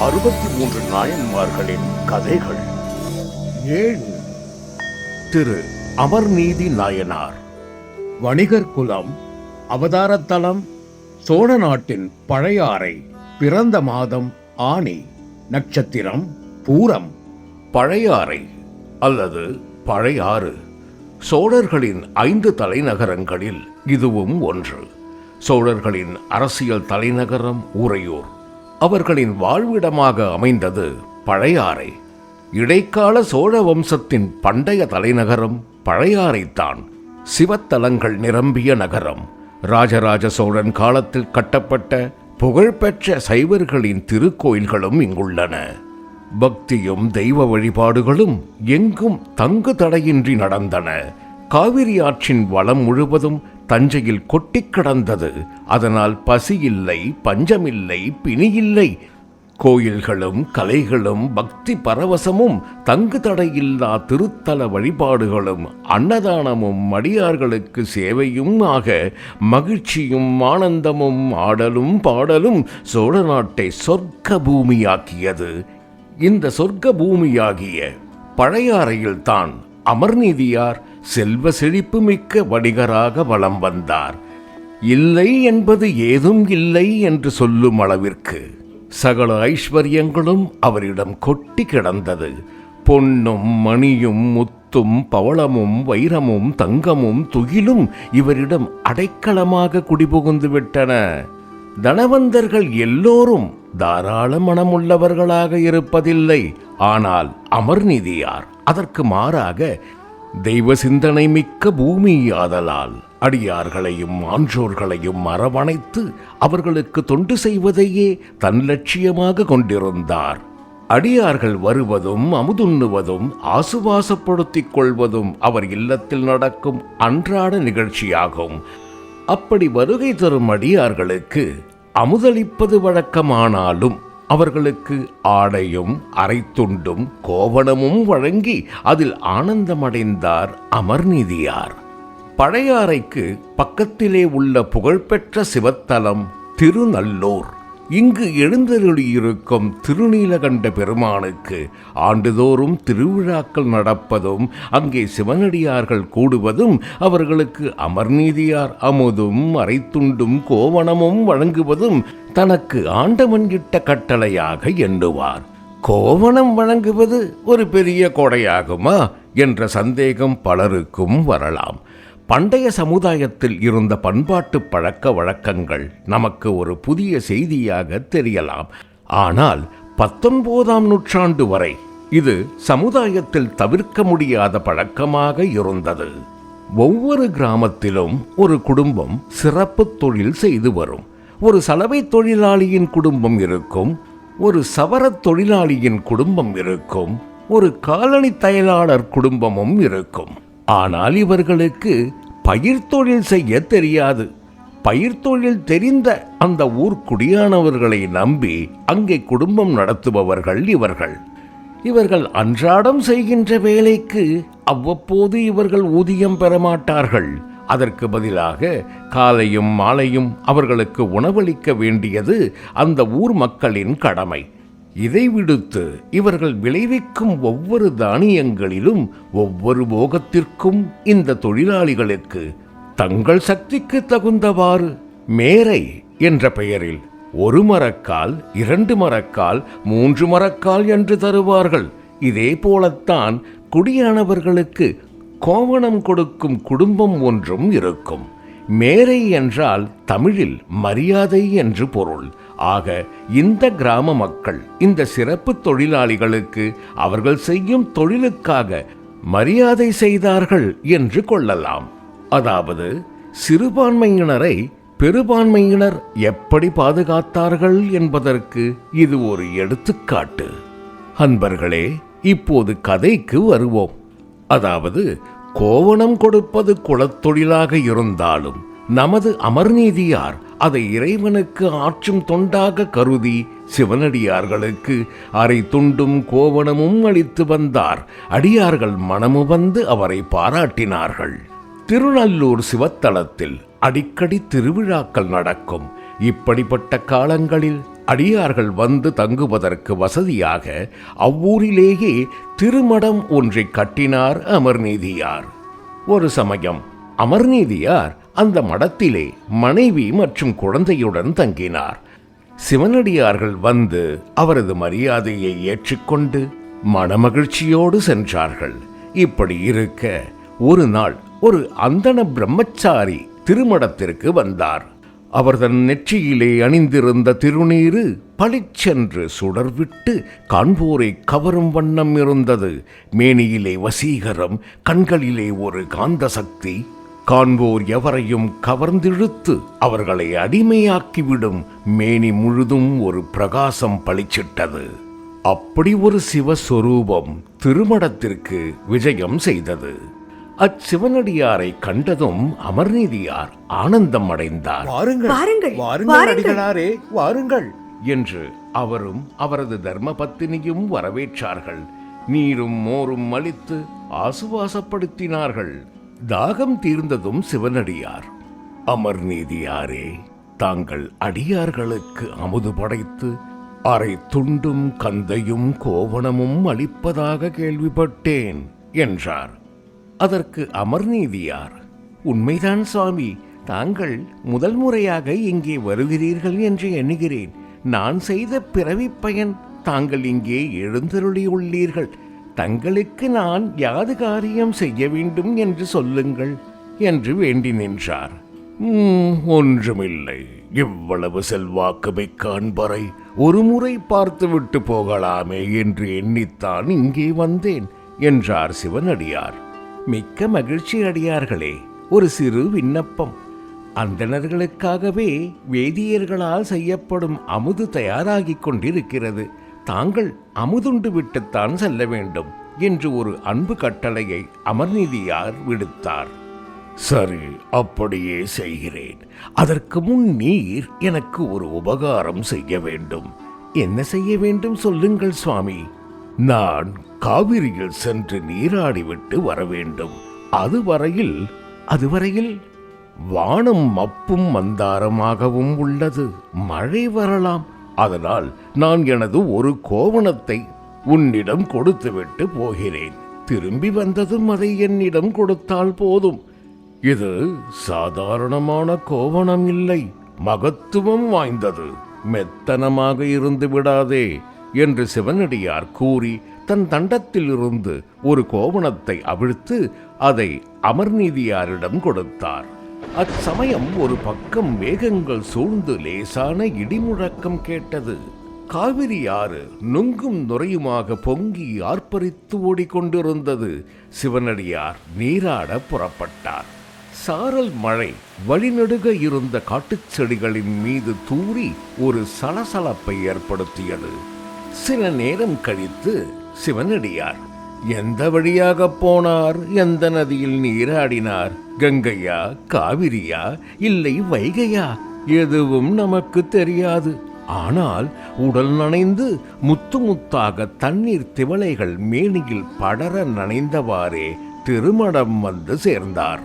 அறுபத்தி மூன்று நாயன்மார்களின் கதைகள். ஏழு. திரு அமர்நீதி நாயனார். வணிகர் குலம் அவதாரத்தலம் சோழ நாட்டின் பழையாறை பிறந்த மாதம் ஆணி நட்சத்திரம் பூரம் பழையாறை அல்லது பழையாறு. சோழர்களின் ஐந்து தலைநகரங்களில் இதுவும் ஒன்று. சோழர்களின் அரசியல் தலைநகரம் உறையூர். அவர்களின் வாழ்விடமாக அமைந்தது பழையாறை. இடைக்கால சோழ வம்சத்தின் பண்டைய தலைநகரம் பழையாறைத்தான். சிவத்தலங்கள் நிரம்பிய நகரம். ராஜராஜ சோழன் காலத்தில் கட்டப்பட்ட புகழ்பெற்ற சைவர்களின் திருக்கோயில்களும் இங்குள்ளன. பக்தியும் தெய்வ வழிபாடுகளும் எங்கும் தங்கு தடையின்றி நடந்தன. காவிரி ஆற்றின் வளம் முழுவதும் தஞ்சையில் கொட்டிக் கிடந்தது. அதனால் பசி இல்லை பஞ்சமில்லை பிணியில்லை கோயில்களும் கலைகளும் பக்தி பரவசமும் தங்கு தடையில்லா திருத்தல வழிபாடுகளும் அன்னதானமும் மடியார்களுக்கு சேவையும் ஆக மகிழ்ச்சியும் ஆனந்தமும் ஆடலும் பாடலும் சோழ நாட்டை சொர்க்க பூமியாக்கியது இந்த சொர்க்க பூமியாகிய பழையாறையில்தான் அமர்நீதியார் செல்வ செழிப்பு மிக்க வணிகராக வலம் வந்தார். இல்லை என்பது ஏதும் இல்லை என்று சொல்லும் அளவிற்கு சகல ஐஸ்வர்யங்களும் அவரிடம் கொட்டி கிடந்தது. பொன்னும் மணியும் முத்தும் பவளமும் வைரமும் தங்கமும் துகிலும் இவரிடம் அடைக்கலமாக குடிபுகுந்து விட்டன. தனவந்தர்கள் எல்லோரும் தாராள மனமுள்ளவர்களாக இருப்பதில்லை. ஆனால் அமர்நிதியார் அதற்கு மாறாக தெய்வ சிந்தனை மிக்க பூமி ஆதலால் அடியார்களையும் ஆன்றோர்களையும் அரவணைத்து அவர்களுக்கு தொண்டு செய்வதையே தன் லட்சியமாக கொண்டிருந்தார். அடியார்கள் வருவதும் அமுதுண்ணுவதும் ஆசுவாசப்படுத்திக் கொள்வதும் அவர் இல்லத்தில் நடக்கும் அன்றாட நிகழ்ச்சியாகும். அப்படி வருகை தரும் அடியார்களுக்கு அமுதளிப்பது வழக்கமானாலும் அவர்களுக்கு ஆடையும் அரைத்துண்டும் கோவணமும் வழங்கி அதில் ஆனந்தமடைந்தார் அமர்நீதியார். பழையாறைக்கு பக்கத்திலே உள்ள புகழ்பெற்ற சிவத்தலம் திருநல்லூர். இங்கு எழுந்தருளியிருக்கும் திருநீலகண்ட பெருமானுக்கு ஆண்டுதோறும் திருவிழாக்கள் நடப்பதும் அங்கே சிவனடியார்கள் கூடுவதும் அவர்களுக்கு அமர்நீதியார் அமுதும் அரைத்துண்டும் கோவணமும் வழங்குவதும் தனக்கு ஆண்டவன் இட்ட கட்டளையாக எண்ணுவார். கோவணம் வழங்குவது ஒரு பெரிய கொடையாகுமா? என்ற சந்தேகம் பலருக்கும் வரலாம். பண்டைய சமுதாயத்தில் இருந்த பண்பாட்டு பழக்க வழக்கங்கள் நமக்கு ஒரு புதிய செய்தியாக தெரியலாம். ஆனால் பத்தொன்பதாம் நூற்றாண்டு வரை இது சமுதாயத்தில் தவிர்க்க முடியாத பழக்கமாக இருந்தது. ஒவ்வொரு கிராமத்திலும் ஒரு குடும்பம் சிறப்பு தொழில் செய்து வரும். ஒரு சலவை தொழிலாளியின் குடும்பம் இருக்கும் ஒரு சவரத் தொழிலாளியின் குடும்பம் இருக்கும் ஒரு காலனி தையலாளர் குடும்பமும் இருக்கும். ஆனால் இவர்களுக்கு பயிர்த்தொழில் செய்ய தெரியாது. பயிர்த்தொழில் தெரிந்த அந்த ஊர் குடியானவர்களை நம்பி அங்கே குடும்பம் நடத்துபவர்கள் இவர்கள். இவர்கள் அன்றாடம் செய்கின்ற வேலைக்கு அவ்வப்போது இவர்கள் ஊதியம் பெற மாட்டார்கள் அதற்கு பதிலாக காலையும் மாலையும் அவர்களுக்கு உணவளிக்க வேண்டியது அந்த ஊர் மக்களின் கடமை. இதை விடுத்து இவர்கள் விளைவிக்கும் ஒவ்வொரு தானியங்களிலும் ஒவ்வொரு போகத்திற்கும் இந்த தொழிலாளிகளுக்கு தங்கள் சக்திக்கு தகுந்தவாறு மேரை என்ற பெயரில் ஒரு மரக்கால் இரண்டு மரக்கால் மூன்று மரக்கால் என்று தருவார்கள். இதே போலத்தான் குடியானவர்களுக்கு கோவணம் கொடுக்கும் குடும்பம் ஒன்றும் இருக்கும். மேரை என்றால் தமிழில் மரியாதை என்று பொருள். ஆக இந்த கிராம மக்கள் இந்த சிறப்பு தொழிலாளிகளுக்கு அவர்கள் செய்யும் தொழிலுக்காக மரியாதை செய்தார்கள் என்று கொள்ளலாம். அதாவது சிறுபான்மையினரை பெரும்பான்மையினர் எப்படி பாதுகாத்தார்கள் என்பதற்கு இது ஒரு எடுத்துக்காட்டு. அன்பர்களே இப்போது கதைக்கு வருவோம். அதாவது கோவணம் கொடுப்பது குலத்தொழிலாக இருந்தாலும் நமது அமர்நீதியார் அதை இறைவனுக்கு ஆற்றும் தொண்டாக கருதி சிவனடியார்களுக்கு அரை துண்டும் கோவணமும் அளித்து வந்தார். அடியார்கள் மனமு வந்து அவரை பாராட்டினார்கள். திருநல்லூர் சிவத்தலத்தில் அடிக்கடி திருவிழாக்கள் நடக்கும். இப்படிப்பட்ட காலங்களில் அடியார்கள் வந்து தங்குவதற்கு வசதியாக அவ்வூரிலேயே திருமடம் ஒன்றை கட்டினார் அமர்நீதியார். ஒரு சமயம் அமர்நீதியார் அந்த மடத்திலே மனைவி மற்றும் குழந்தையுடன் தங்கினார். சிவனடியார்கள் வந்து அவரது மரியாதையை ஏற்றுக்கொண்டு மனமகிழ்ச்சியோடு சென்றார்கள். இப்படி இருக்க ஒரு நாள் ஒரு அந்தண பிரம்மச்சாரி திருமடத்திற்கு வந்தார். அவர் தன் நெற்றியிலே அணிந்திருந்த திருநீரு பளிச்சென்று சுடர்விட்டு காண்போரை கவரும் வண்ணம் இருந்தது. மேனியிலே வசீகரம் கண்களிலே ஒரு காந்த சக்தி காண்போர் எவரையும் கவர்ந்திழுத்து அவர்களை அடிமையாக்கிவிடும். மேனி முழுதும் ஒரு பிரகாசம் பளிச்சிட்டது. அப்படி ஒரு சிவஸ்வரூபம் திருமடத்திற்கு விஜயம் செய்தது. அச்சிவனடியாரை கண்டதும் அமர்நீதியார் ஆனந்தம் அடைந்தார் வாருங்கள் வாருங்கள், வாருங்கள் வாருங்கள். அடிகளாரே வாருங்கள். என்று அவரும் அவரது தர்மபத்தினியும் வரவேற்றார்கள். நீரும் மோரும் அளித்து ஆசுவாசப்படுத்தினார்கள். தாகம் தீர்ந்ததும் சிவனடியார். அமர்நீதியாரே தாங்கள் அடியார்களுக்கு அமுது படைத்து அரை துண்டும் கந்தையும் கோவணமும் அளிப்பதாக கேள்விப்பட்டேன் என்றார். அதற்கு அமர்நீதியார் உண்மைதான் சுவாமி தாங்கள் முதல் முறையாக இங்கே வருகிறீர்கள் என்று எண்ணுகிறேன். நான் செய்த பிறவி பயன் தாங்கள் இங்கே எழுந்தருளியுள்ளீர்கள். தங்களுக்கு நான் யாது காரியம் செய்ய வேண்டும் என்று சொல்லுங்கள் என்று வேண்டி நின்றார். ஒன்றுமில்லை. இவ்வளவு செல்வாக்குமை காண்பரை ஒரு முறை பார்த்துவிட்டு போகலாமே என்று எண்ணித்தான் இங்கே வந்தேன் என்றார் சிவனடியார். மிக்க மகிழ்ச்சி அடியார்களே ஒரு சிறு விண்ணப்பம். அந்தணர்களுக்காகவே வேதியர்களால் செய்யப்படும் அமுது தயாராகிக் கொண்டிருக்கிறது. தாங்கள் அமுதுண்டு விட்டுத்தான் செல்ல வேண்டும் என்று ஒரு அன்பு கட்டளையை அமர்நீதியார் விடுத்தார். சரி அப்படியே செய்கிறேன். அதற்கு முன் நீர் எனக்கு ஒரு உபகாரம் செய்ய வேண்டும். என்ன செய்ய வேண்டும் சொல்லுங்கள் சுவாமி. நான் காவிரியில் சென்று நீராடிவிட்டு வர வேண்டும். அதுவரையில் அதுவரையில் வானம் மப்பும் மந்தாரமாகவும் உள்ளது. மழை வரலாம். அதனால் நான் எனது ஒரு கோவணத்தை உன்னிடம் கொடுத்துவிட்டு போகிறேன். திரும்பி வந்ததும் அதை என்னிடம் கொடுத்தால் போதும். இது சாதாரணமான கோவணம் இல்லை. மகத்துவம் வாய்ந்தது. மெத்தனமாக இருந்து விடாதே என்று சிவனடியார் கூறி தன் தண்டத்திலிருந்து ஒரு கோவணத்தை அவிழ்த்து அதை அமர்நீதியாரிடம் கொடுத்தார். அச்சமயம் ஒரு பக்கம் மேகங்கள் சூழ்ந்து லேசான இடிமுழக்கம் கேட்டது. காவிரி ஆறு நுங்கும் நுரையுமாக பொங்கி ஆர்ப்பரித்து ஓடிக்கொண்டிருந்தது. சிவனடியார் நீராட புறப்பட்டார். சாரல் மழை வழிநடுக இருந்த காட்டுச் செடிகளின் மீது தூறி ஒரு சலசலப்பை ஏற்படுத்தியது. சில நேரம் கழித்து சிவனடியார் எந்த வழியாக போனார்? எந்த நதியில் நீராடினார் கங்கையா? காவிரியா? இல்லை வைகையா? எதுவும் நமக்கு தெரியாது. ஆனால் உடல் நனைந்து முத்து முத்தாக தண்ணீர் திவளைகள் மேனியில் படர நனைந்தவாறே திருமணம் வந்து சேர்ந்தார்.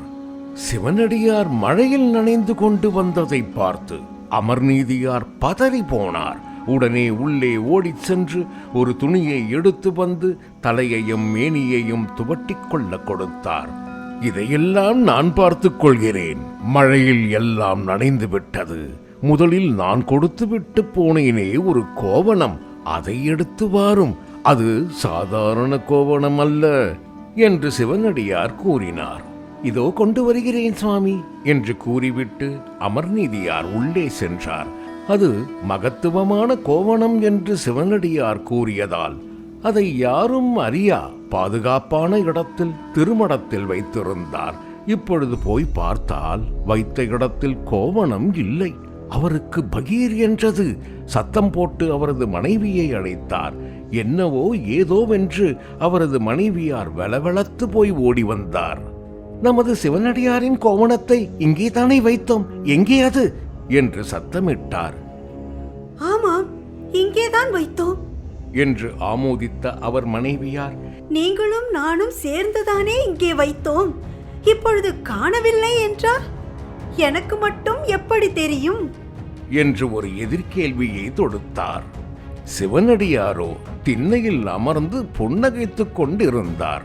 சிவனடியார் மழையில் நனைந்து கொண்டு வந்ததை பார்த்து அமர்நீதியார் பதறி போனார். உடனே உள்ளே ஓடிச் சென்று ஒரு துணியை எடுத்து வந்து தலையையும் மேனியையும் துவட்டிக் கொள்ள கொடுத்தார். இதையெல்லாம் நான் பார்த்துக் கொள்கிறேன். மழையில் எல்லாம் நனைந்து விட்டது. முதலில் நான் கொடுத்து விட்டு போனேனே ஒரு கோவணம். அதை எடுத்து வாரும். அது சாதாரண கோவணம் அல்ல என்று சிவனடியார் கூறினார். இதோ கொண்டு வருகிறேன் சுவாமி என்று கூறிவிட்டு அமர்நீதியார் உள்ளே சென்றார். அது மகத்துவமான கோவணம் என்று சிவனடியார் கூறியதால் அதை யாரும் அறியா பாதுகாப்பான இடத்தில் திருமணத்தில் வைத்திருந்தார். இப்பொழுது போய் பார்த்தால் வைத்த இடத்தில் கோவணம் இல்லை. அவருக்கு பகீர் என்றது. சத்தம் போட்டு அவரது மனைவியை அழைத்தார். என்னவோ ஏதோவென்று அவரது மனைவியார் வெலவெலத்து போய் ஓடி வந்தார். நமது சிவனடியாரின் கோவணத்தை இங்கே தானே வைத்தோம். எங்கே அது? என்று சத்தமிட்டார். ஆமாம் இங்கேதான் வைத்தோம். என்று ஆமோதித்த அவர் மனைவியார் நீங்களும் நானும் சேர்ந்துதானே இங்கே வைத்தோம். இப்பொழுது காணவில்லை என்றால் எனக்கு மட்டும் எப்படி தெரியும்? என்று ஒரு எதிர்கேள்வியை தொடுத்தார். சிவனடியாரோ திண்ணையில் அமர்ந்து புன்னகைத்துக் கொண்டிருந்தார்.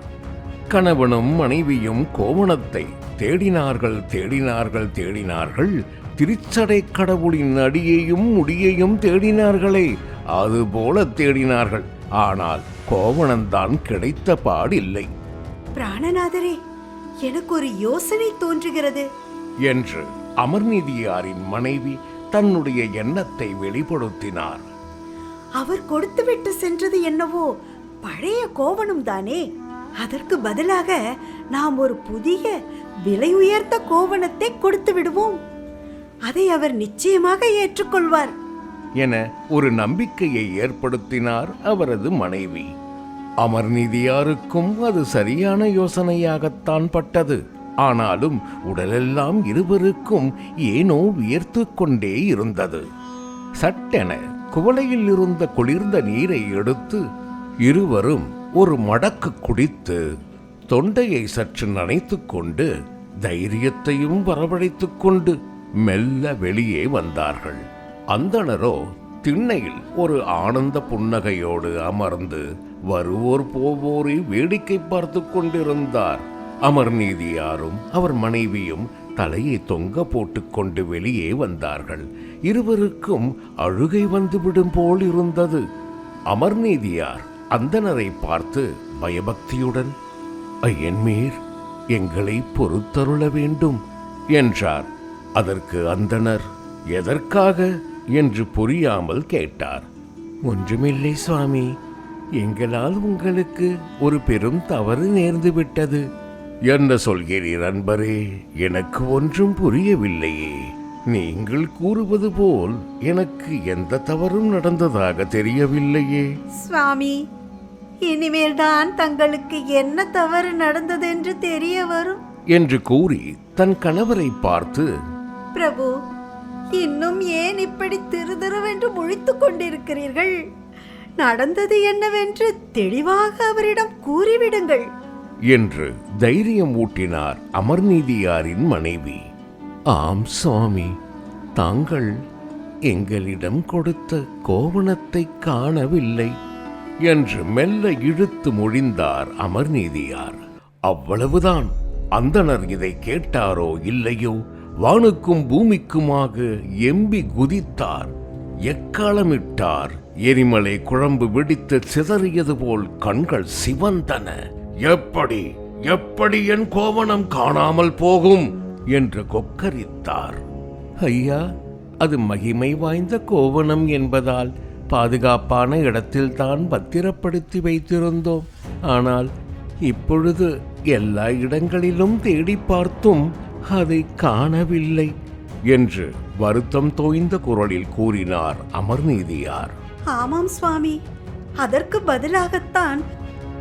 கணவனும் மனைவியும் கோவணத்தை தேடினார்கள் தேடினார்கள் தேடினார்கள். திருச்சடை கடவுளின் அடியையும் முடியையும் தேடினார்களே அதுபோல தேடினார்கள். ஆனால் கோவணம்தான் கிடைத்த பாடில்லை. பிராணநாதரே எனக்கு ஒரு யோசனை தோன்றுகிறது. என்று அமர்நீதியாரின் மனைவி தன்னுடைய எண்ணத்தை வெளிப்படுத்தினார். அவர் கொடுத்துவிட்டு சென்றது என்னவோ பழைய கோவணம் தானே? அதற்கு பதிலாக நாம் ஒரு புதிய விலை உயர்ந்த கோவணத்தை கொடுத்து விடுவோம். அதை அவர் நிச்சயமாக ஏற்றுக்கொள்வார். என ஒரு நம்பிக்கையை ஏற்படுத்தினார் அவரது மனைவி. அமர்நீதியாருக்கும் அது சரியான யோசனையாகத்தான் பட்டது. ஆனாலும் உடலெல்லாம் இருவருக்கும் ஏனோ வியர்த்து கொண்டே இருந்தது. சட்டென குவளையில் இருந்த குளிர்ந்த நீரை எடுத்து இருவரும் ஒரு மடக்கு குடித்து தொண்டையை சற்று நனைத்து கொண்டு தைரியத்தையும் வரவழைத்து கொண்டு மெல்ல வெளியே வந்தார்கள். அந்தணரோ திண்ணையில் ஒரு ஆனந்த புன்னகையோடு அமர்ந்து வருவோர் போவோரை வேடிக்கை பார்த்து கொண்டிருந்தார். அமர்நீதியாரும் அவர் மனைவியும் தலையை தொங்க போட்டுக்கொண்டு வெளியே வந்தார்கள். இருவருக்கும் அழுகை வந்துவிடும் போல் இருந்தது. அமர்நீதியார் அந்தனரை பார்த்து பயபக்தியுடன் ஐயன்மீர் எங்களை பொறுத்தருள வேண்டும் என்றார். அதற்கு அந்தணர் எதற்காக? என்று புரியாமல் கேட்டார். ஒன்றுமில்லை சுவாமி. எங்களால் உங்களுக்கு ஒரு பெரும் தவறு நேர்ந்து விட்டது என்ன சொல்கிறீர் அன்பரே? எனக்கு ஒன்றும் புரியவில்லையே. நீங்கள் கூறுவது போல் எனக்கு எந்த தவறும் நடந்ததாக தெரியவில்லையே. சுவாமி இனிமேல் தான் தங்களுக்கு என்ன தவறு நடந்ததென்று தெரிய வரும். என்று கூறி தன் கணவரை பார்த்து பிரபு இன்னும் ஏன் இப்படி திரு திருவென்று முழித்துக் கொண்டிருக்கிறீர்கள்? நடந்தது என்னவென்று தெளிவாக அவரிடம் கூறிவிடுங்கள். என்று தைரியம் ஊட்டினார் அமர்நீதியாரின் மனைவி. ஆம் சுவாமி. தாங்கள் எங்களிடம் கொடுத்த கோவணத்தை காணவில்லை என்று மெல்ல இழுத்து மொழிந்தார் அமர்நீதியார். அவ்வளவுதான். அந்தணர் இதை கேட்டாரோ இல்லையோ? வானுக்கும் பூமிக்குமாக எம்பி குதித்தார். எக்காலமிட்டார்? எரிமலை குழம்பு வெடித்து சிதறியது போல் கண்கள் சிவந்தன. எப்படி? எப்படி என் கோவணம் காணாமல் போகும்? என்று கொக்கரித்தார். ஐயா அது மகிமை வாய்ந்த கோவணம் என்பதால் பாதுகாப்பான இடத்தில்தான் பத்திரப்படுத்தி வைத்திருந்தோம். ஆனால் இப்பொழுது எல்லா இடங்களிலும் தேடி பார்த்தும் அதை காணவில்லை என்று வருத்தம் தோய்ந்த குரலில் கூறினார் அமர்நீதியார். ஆமாம் சுவாமி அதற்கு பதிலாகத்தான்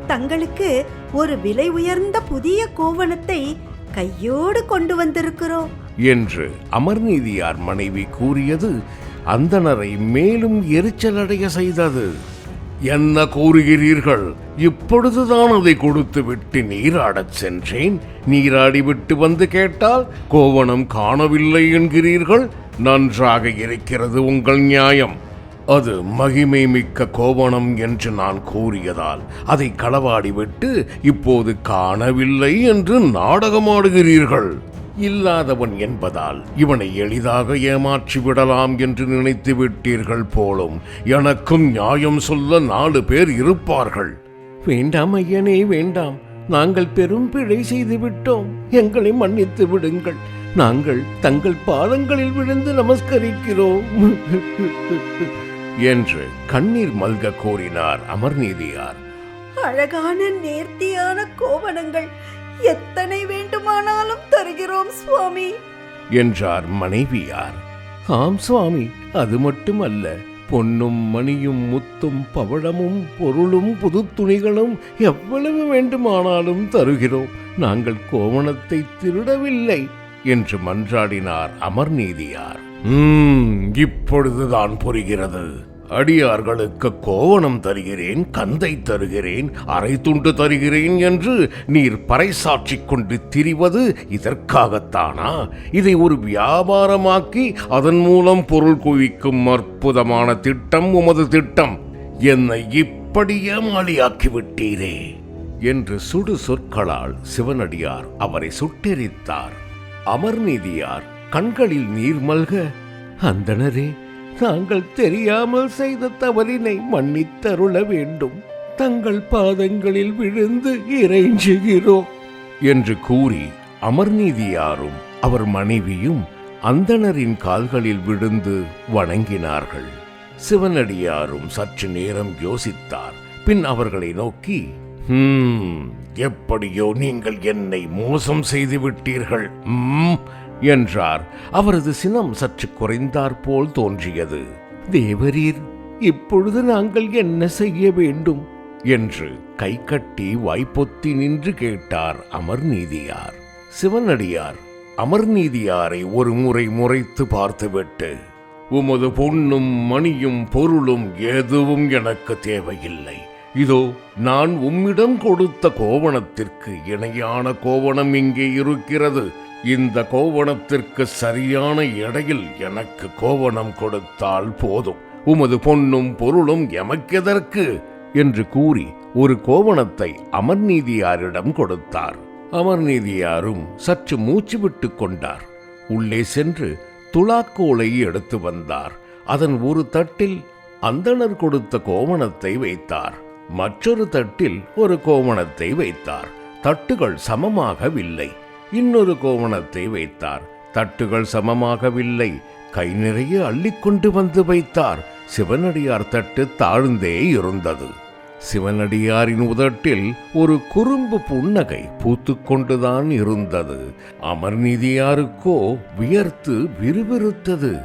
தங்களுக்கு ஒரு விலை உயர்ந்த புதிய கோவணத்தை கையோடு கொண்டு வந்திருக்கிறோம். என்று அமர்நீதியார் மனைவி கூறியது அந்தணரை மேலும் எரிச்சலடைய செய்தது. என்ன கூறுகிறீர்கள்? இப்பொழுதுதான் அதை கொடுத்து விட்டு நீராடச் சென்றேன். நீராடிவிட்டு வந்து கேட்டால் கோவணம் காணவில்லை என்கிறீர்கள். நன்றாக இருக்கிறது உங்கள் நியாயம். அது மகிமை மிக்க கோவணம் என்று நான் கூறியதால் அதை களவாடிவிட்டு இப்போது காணவில்லை என்று நாடகமாடுகிறீர்கள். இல்லாதவன் என்பதால் இவனை எளிதாக ஏமாற்றி விடலாம் என்று நினைத்து விட்டீர்கள் போலும் எனக்கும் நியாயம் சொல்ல நாலு பேர் இருப்பார்கள். வேண்டாம் ஐயனே வேண்டாம். நாங்கள் பெரும் பிழை செய்து விட்டோம். எங்களை மன்னித்து விடுங்கள். நாங்கள் தங்கள் பாதங்களில் விழுந்து நமஸ்கரிக்கிறோம். என்று கண்ணீர் மல்க கூறினார் அமர்நீதியார். அழகான நேர்த்தியான கோவணங்கள். எத்தனை வேண்டுமானாலும் தருகிறோம் சுவாமி. என்றார் மனைவியார். ஆம் சுவாமி அது மட்டுமல்ல. பொன்னும் மணியும் முத்தும் பவழமும் பொருளும் புது துணிகளும் எவ்வளவு வேண்டுமானாலும் தருகிறோம். நாங்கள் கோவணத்தை திருடவில்லை என்று மன்றாடினார் அமர்நீதியார். "ம், இப்பொழுதுதான் புரிகிறது. அடியார்களுக்கு கோவணம் தருகிறேன் கந்தை தருகிறேன் அரை துண்டு தருகிறேன் என்று நீர் பறைசாற்றி கொண்டு திரிவது இதற்காகத்தானா? இதை ஒரு வியாபாரமாக்கி அதன் மூலம் பொருள் குவிக்கும் அற்புதமான திட்டம் உமது திட்டம். என்னை இப்படி ஏமாளியாக்கி விட்டீரே என்று சுடு சொற்களால் சிவனடியார் அவரை சுட்டெரித்தார். அமர்நீதியார் கண்களில் நீர் மல்க அந்தணரே நாங்கள் தெரியாமல் செய்த தவறினை மன்னித்தருள வேண்டும். தங்கள் பாதங்களில் விழுந்து இறைஞ்சுகிறோம். என்று கூறி அமர்நீதியாரும் அவர் மனைவியும் அந்தணரின் கால்களில் விழுந்து வணங்கினார்கள். சிவனடியாரும் சற்று நேரம் யோசித்தார். பின் அவர்களை நோக்கி எப்படியோ நீங்கள் என்னை மோசம் செய்து விட்டீர்கள். என்றார். அவரது சினம் சற்று குறைந்தாற்போல் தோன்றியது. தேவரீர் இப்பொழுது நாங்கள் என்ன செய்ய வேண்டும்? என்று கை கட்டி வாய்ப்பொத்தி நின்று கேட்டார் அமர்நீதியார். சிவனடியார் அமர்நீதியாரை ஒரு முறை முறைத்து பார்த்துவிட்டு உமது பொன்னும் மணியும் பொருளும் எதுவும் எனக்கு தேவையில்லை. இதோ நான் உம்மிடம் கொடுத்த கோவணத்திற்கு இணையான கோவணம் இங்கே இருக்கிறது. இந்த கோவணத்திற்கு சரியான எடையில் எனக்கு கோவணம் கொடுத்தால் போதும். உமது பொன்னும் பொருளும் எமக்கெதற்கு? என்று கூறி ஒரு கோவணத்தை அமர்நீதியாரிடம் கொடுத்தார். அமர்நீதியாரும் சற்று மூச்சு விட்டுக் கொண்டார். உள்ளே சென்று துலாக்கோலை எடுத்து வந்தார். அதன் ஒரு தட்டில் அந்தனர் கொடுத்த கோவணத்தை வைத்தார். மற்றொரு தட்டில் ஒரு கோவணத்தை வைத்தார். தட்டுகள் சமமாகவில்லை. இன்னொரு கோவணத்தை வைத்தார். தட்டுகள் சமமாகவில்லை. கை நிறைய அள்ளிக்கொண்டு வந்து வைத்தார். சிவனடியார் தட்டு தாழ்ந்தே இருந்தது. சிவனடியாரின் உதட்டில் ஒரு குறும்பு புன்னகை பூத்துக்கொண்டுதான் இருந்தது. அமர்நீதியாருக்கோ வியர்த்து விறுவிறுத்தது.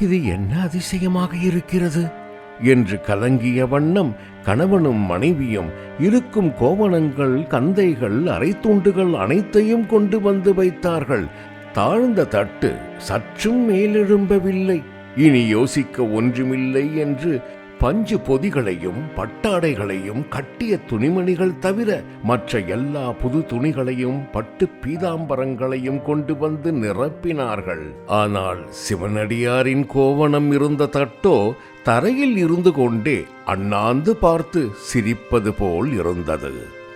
இது என்ன அதிசயமாக இருக்கிறது? என்று கலங்கிய வண்ணம் கணவனும் மனைவியும் இருக்கும் கோவணங்கள் கந்தைகள் அரைத்துண்டுகள் அனைத்தையும் கொண்டு வந்து வைத்தார்கள். தாழ்ந்த தட்டு சற்றும் மேலெழும்பவில்லை. இனி யோசிக்க ஒன்றுமில்லை என்று பஞ்சு பொதிகளையும் பட்டாடைகளையும் கட்டிய துணிமணிகள் தவிர மற்ற எல்லா புது துணிகளையும் பட்டு பீதாம்பரங்களையும் கொண்டு வந்து நிரப்பினார்கள். ஆனால் சிவனடியாரின் கோவணம் இருந்த தட்டோ தரையில் இருந்து கொண்டே அண்ணாந்து பார்த்து சிரிப்பது போல் இருந்தது.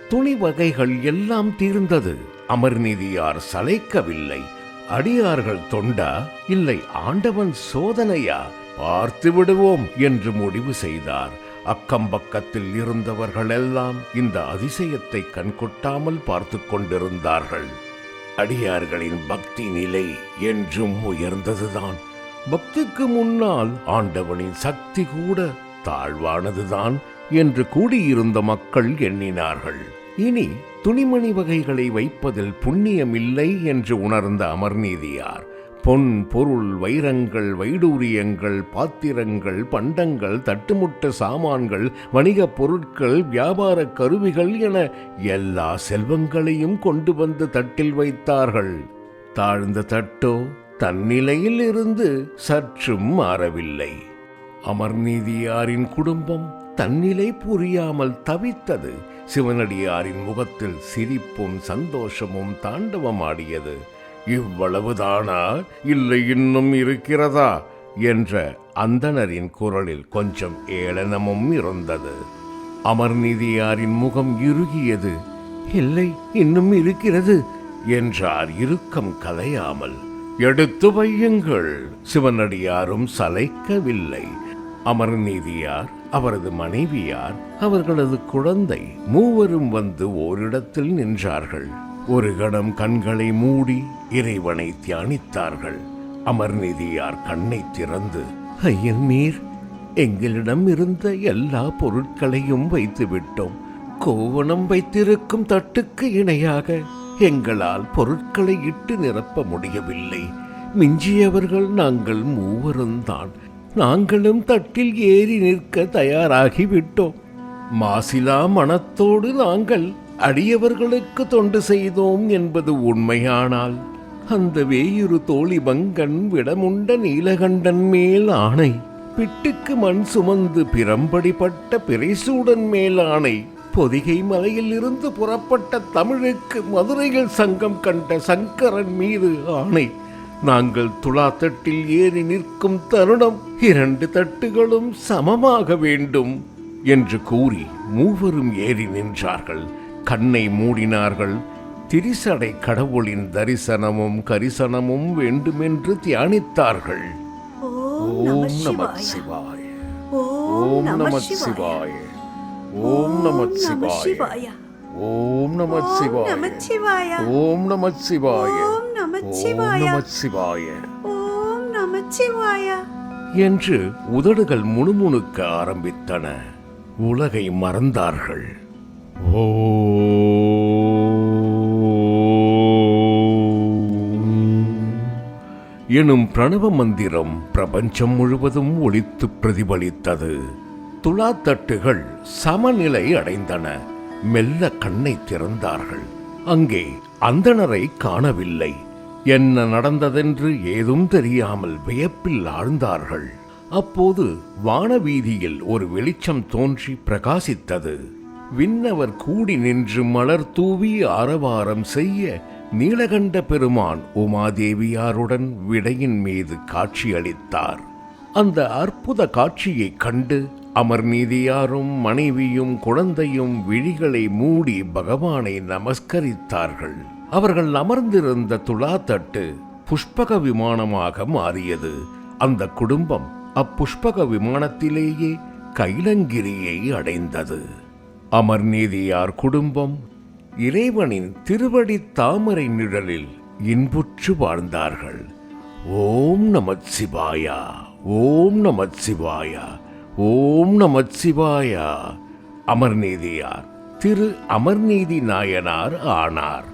துணி வகைகள் எல்லாம் தீர்ந்தது. அமர்நீதியார் சளைக்கவில்லை. அடியார்கள் தொண்டா இல்லை ஆண்டவன் சோதனையா? பார்த்து விடுவோம் என்று முடிவு செய்தார். அக்கம்பக்கத்தில் இருந்தவர்கள் எல்லாம் இந்த அதிசயத்தை கண்கொட்டாமல் பார்த்து கொண்டிருந்தார்கள். அடியார்களின் பக்தி நிலை என்றும் உயர்ந்ததுதான். பக்திக்கு முன்னால் ஆண்டவனின் சக்தி கூட தாழ்வானதுதான் என்று கூடியிருந்த மக்கள் எண்ணினார்கள். இனி துணிமணி வகைகளை வைப்பதில் புண்ணியமில்லை என்று உணர்ந்த அமர்நீதியார் பொன் பொருள் வைரங்கள் வைடூரியங்கள் பாத்திரங்கள் பண்டங்கள் தட்டுமுட்ட சாமான்கள் வணிகப் பொருட்கள் வியாபார கருவிகள் என எல்லா செல்வங்களையும் கொண்டு வந்து தட்டில் வைத்தார்கள். தாழ்ந்த தட்டோ தன்னிலையில் இருந்து சற்றும் மாறவில்லை. அமர்நீதியாரின் குடும்பம் தன்னிலை புரியாமல் தவித்தது. சிவனடியாரின் முகத்தில் சிரிப்பும் சந்தோஷமும் தாண்டவமாடியது. இவ்வளவுதானா? இல்லை இன்னும் இருக்கிறதா? என்ற அந்தணரின் குரலில் கொஞ்சம் ஏளனமும் இருந்தது. அமர்நீதியாரின் முகம் இறுகியது. இல்லை இன்னும் இருக்கிறது என்றார் இறுக்கம் கலையாமல். எடுத்து வையுங்கள். சிவனடியாரும் சலைக்கவில்லை. அமர்நீதியார் அவரது மனைவியார் அவர்களது குழந்தை மூவரும் வந்து ஓரிடத்தில் நின்றார்கள். ஒரு கணம் கண்களை மூடி இறைவனை தியானித்தார்கள். அமர்நிதியார் கண்ணை திறந்து ஐயன் நீர் எங்களிடம் இருந்த எல்லா பொருட்களையும் வைத்துவிட்டோம். கோவணம் வைத்திருக்கும் தட்டுக்கு இணையாக எங்களால் பொருட்களை இட்டு நிரப்ப முடியவில்லை. மிஞ்சியவர்கள் நாங்கள் மூவரும் தான். நாங்களும் தட்டில் ஏறி நிற்க தயாராகிவிட்டோம். மாசிலா மனத்தோடு நாங்கள் அடியவர்களுக்கு தொண்டு செய்தோம் என்பது உண்மையானால் அந்த வேயுரு தோழி பங்கன் விடமுண்ட நீலகண்டன் மேல் ஆணை பிட்டுக்கு மண் சுமந்து பிரம்படிப்பட்ட மேல் ஆணை பொதிகை மலையில் இருந்து புறப்பட்ட தமிழுக்கு மதுரையில் சங்கம் கண்ட சங்கரன் மீது ஆணை. நாங்கள் துளாத்தட்டில் ஏறி நிற்கும் தருணம் இரண்டு தட்டுகளும் சமமாக வேண்டும் என்று கூறி மூவரும் ஏறி நின்றார்கள். கண்ணை மூடினார்கள். திரிசடை கடவுளின் தரிசனமும் கரிசனமும் வேண்டுமென்று தியானித்தார்கள். ஓம் நம சிவாய. ஓம் நம சிவாய. ஓம் நம சிவாய. ஓம் நம சிவாய. ஓம் நம சிவாய. ஓம் நம சிவாய. ஓம் நம சிவாய. என்று உதடுகள் முணுமுணுக்க ஆரம்பித்தன. உலகை மறந்தார்கள். ஓ எனும் பிரணவ மந்திரம் பிரபஞ்சம் முழுவதும் ஒழித்து பிரதிபலித்தது. துளாத்தட்டுகள் சமநிலை அடைந்தன. மெல்ல கண்ணை திறந்தார்கள். அங்கே அந்தணரை காணவில்லை. என்ன நடந்ததென்று ஏதும் தெரியாமல் வியப்பில் ஆழ்ந்தார்கள். அப்போது வானவீதியில் ஒரு வெளிச்சம் தோன்றி பிரகாசித்தது. விண்ணவர் கூடி நின்று மலர் தூவி ஆரவாரம் செய்ய நீலகண்ட பெருமான் உமாதேவியாருடன் விடையின் மீது காட்சியளித்தார். அந்த அற்புத காட்சியைக் கண்டு அமர்நீதியாரும் மனைவியும் குழந்தையும் விழிகளை மூடி பகவானை நமஸ்கரித்தார்கள். அவர்கள் அமர்ந்திருந்த துலாத்தட்டு புஷ்பக விமானமாக மாறியது. அந்த குடும்பம் அப்புஷ்பக விமானத்திலேயே கைலங்கிரியை அடைந்தது. அமர்நீதியார் குடும்பம் இறைவனின் திருவடி தாமரை நிழலில் இன்புற்று வாழ்ந்தார்கள். ஓம் நமத் சிவாயா ஓம் நமத் சிவாயா ஓம் நமத் சிவாயா அமர்நீதியார் திரு அமர்நீதி நாயனார் ஆனார்.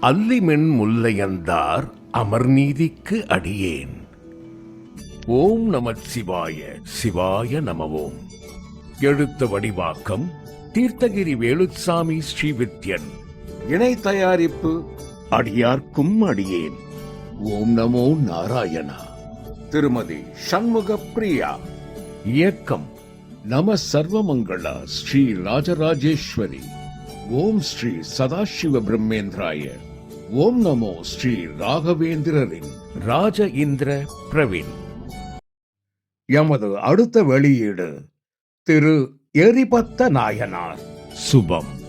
அல்லிமென் முல்லையந்தார் அமர்நீதிக்கு அடியேன். ஓம் நமத் சிவாய சிவாய நமவோம். எழுத்து வடிவாக்கம் தீர்த்தகிரி வேலுச்சாமி ஸ்ரீவித்யன். இணை தயாரிப்பு. அடியார்க்கும் அடியேன். ஓம் நமோ நாராயணா. திருமதி சண்முக பிரியா. இயக்கம் நம சர்வமங்களா ஸ்ரீ ராஜராஜேஸ்வரி. ஓம் ஸ்ரீ சதாசிவ பிரம்மேந்திராய. ஓம் நமோ ஸ்ரீ ராகவேந்திரரின் ராஜ இந்திர பிரவீன். எமது அடுத்த வெளியீடு திரு எரிபத்த நாயனார். சுபம்.